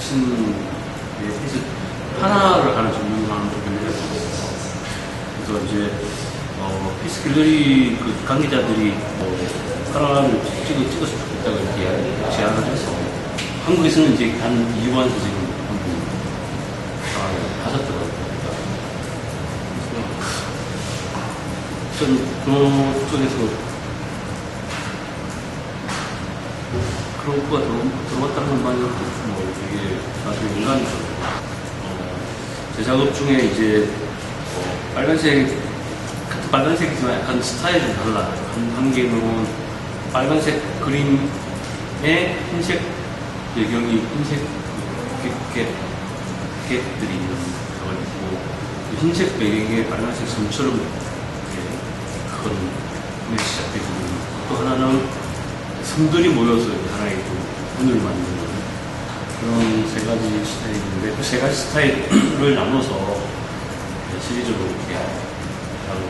자신의 뜻을 하나를 하나 증명하는 부분이 있었어요. 그래서 이제 어, 피스 갤러리 그 관계자들이 어, 하나를 찍어, 찍었으면 좋겠다고 이렇게 제안을 해서 한국에서는 이제 한 이완 선생님 한분 아, 하셨더라고요. 그래서 전 그쪽에서 그런 들어, 들어왔다는 말이 뭐 되게 나중에 인간이 어, 제 작업 중에 이제 어, 빨간색 같은 빨간색이지만 약간 스타일이 좀 달라요. 한, 한 개는 빨간색 그림에 흰색 배경이 흰색 그 개, 객들이 있는 걸 있고 그 흰색 배경에 빨간색 섬처럼 이렇게 큰 꿈이 시작되고 또 하나는 섬들이 모여서 하나의 또 문을 만드는 그런 세 가지 스타일이 있는데 그 세 가지 스타일을 나눠서 시리즈로 이렇게 작업을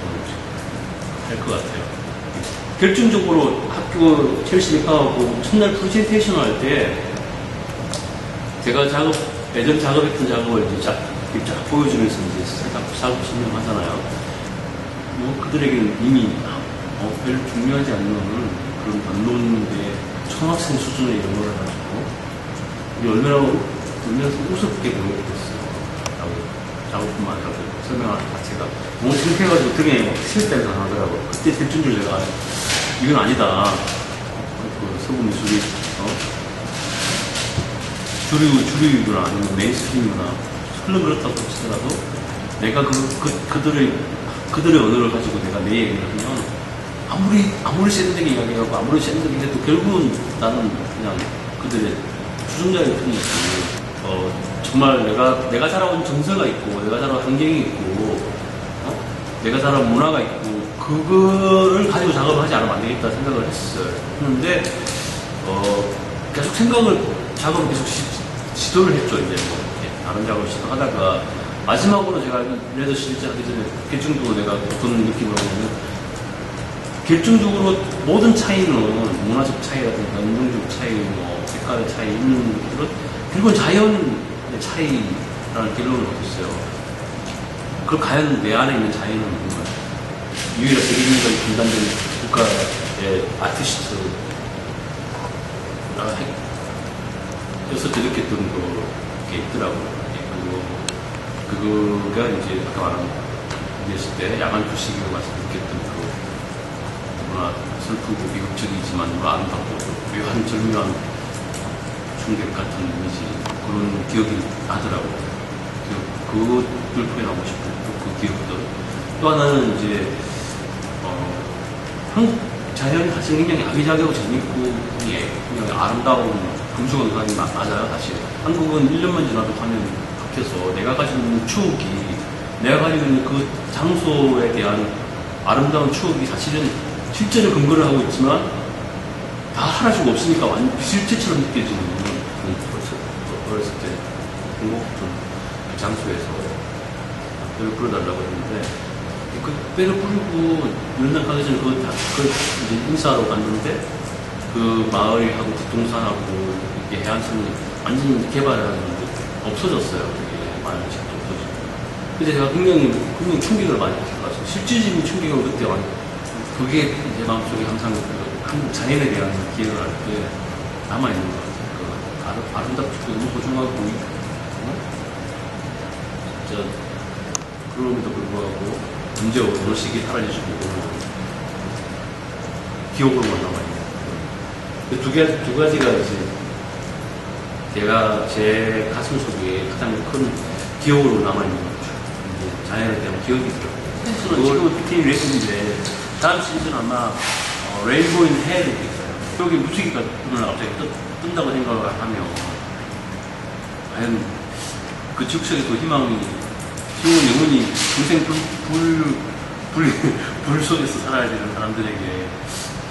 할것 같아요. 결정적으로 학교 첼시 입학하고 첫날 프레젠테이션 할 때 제가 작업, 예전 작업했던 작업을 이제 쫙, 이렇게 쫙 보여주면서 이제 살짝 작업 설명하잖아요. 뭐 그들에게는 이미 어, 별로 중요하지 않는 그런 반론인데 초등학생 수준의 영어를 가지고 우리 얼마나 울면서 우습게 보였겠어요. 라고 작업뿐만 아니라 그 설명하는 자체가 너무 창피해가지고 등에 막 실대가 나더라고요. 그때 대충줄 내가 이건 아니다. 그 서구 미술이 어? 주류, 주류이거나 아니면 메인스트림이거나 설령 그렇다고 치더라도 내가 그, 그, 그들의, 그들의 언어를 가지고 내가 내 얘기를 하면 아무리, 아무리 세련되게 이야기하고 아무리 세련되게 해도 결국은 나는 그냥 그들의 수준자의 편이지. 어, 정말 내가, 내가 자라온 정서가 있고, 내가 자라온 환경이 있고, 어? 내가 자라온 문화가 있고, 그거를 가지고 작업을 하지 않으면 안 되겠다 생각을 했어요. 했는데, 어, 계속 생각을, 작업을 계속 시, 시도를 했죠, 이제 뭐, 이렇게 다른 작업을 시도하다가, 마지막으로 제가 레더 실제 하기 전에 결정적으로 내가 어떤 느낌을 하냐면, 결정적으로 모든 차이는 문화적 차이라든가 운동적 차이, 뭐 색깔의 차이 있는 것들은 결국은 자연의 차이라는 결론을 얻었어요. 그 과연 내 안에 있는 자연은 뭔가 유일한 세계인간 분단된 국가의 아티스트 여서 느꼈던 게 있더라고요. 그거, 그거가 이제 아까 말한 됐을 때 야간 가서 느꼈던 그 너무나 슬프고 비극적이지만 너무나 아름답고 묘한 절묘한 충격 같은 이미지 그런 기억이 나더라고요. 그것들 표현하고 싶은 그 기억들. 또 하나는 이제 어, 한국 자연이 사실 굉장히 아기자기하고 재밌고 예, 그냥 아름다운 금수건 강이 맞아요 사실. 한국은 1년만 지나도 가면 바뀌어서 내가 가지고 있는 추억이 내가 가지고 있는 그 장소에 대한 아름다운 추억이 사실은 실제로 근거를 하고 있지만 다 사라지고 없으니까 완전 실체처럼 느껴지는 그런 벌써 어렸을 때 공복했던 그 장소에서 뼈를 뿌려달라고 했는데 그 뼈를 뿌리고 연락 가기 전에 그, 다, 그 이제 인사하러 갔는데 그 마을하고 부동산하고 이게 해안선이 완전히 개발을 하는데 없어졌어요. 되게 마을이 없어지고. 근데 제가 굉장히, 굉장히 충격을 많이 받았어요. 실질적인 충격을 그때 많이 그게 내 마음속에 항상 그 한국 자연에 대한 기억을 할 때 남아있는 것 같아요. 그 아름, 아름답고 너무 소중하고, 어? 진짜, 그럼에도 불구하고 언제 어느 시기에 사라지시고, 기억으로만 남아있는 그 두, 개, 두 가지가 이제 제가 제 가슴 속에 가장 큰 기억으로 남아있는 거죠. 이제 자연에 대한 기억이 들어요. 지금은 PTA 레슨인데 다음 시즌 아마 어, 레인보인 해야 되겠어요. 여기 무지개가 오늘 갑자기 뜬, 뜬다고 생각을 하면 과연 그 지역속에 또 희망이 지금은 영원히 평생 불, 불, 불, 불 속에서 살아야 되는 사람들에게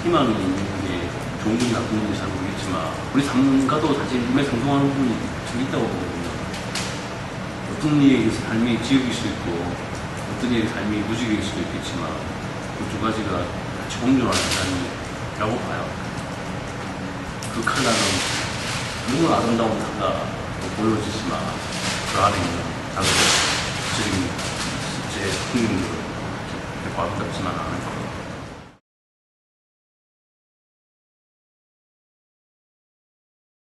희망이 있는 게 좋은 건지 나쁜 건지 잘 모르겠지만 우리 삶과도 사실 몸에 상통하는 부분이 좀 있다고 보거든요. 어떤 이에게 삶이 지옥일 수도 있고 어떤 이에게 삶이 무지개일 수도 있겠지만 그 두 가지가 같이 공존하는 삶이라고 봐요. 그 칼라는 너무 아름다운 칼라, 보여지지만 그 안에 있는 작은 구체적인 실제 바로 잡지만 않을 것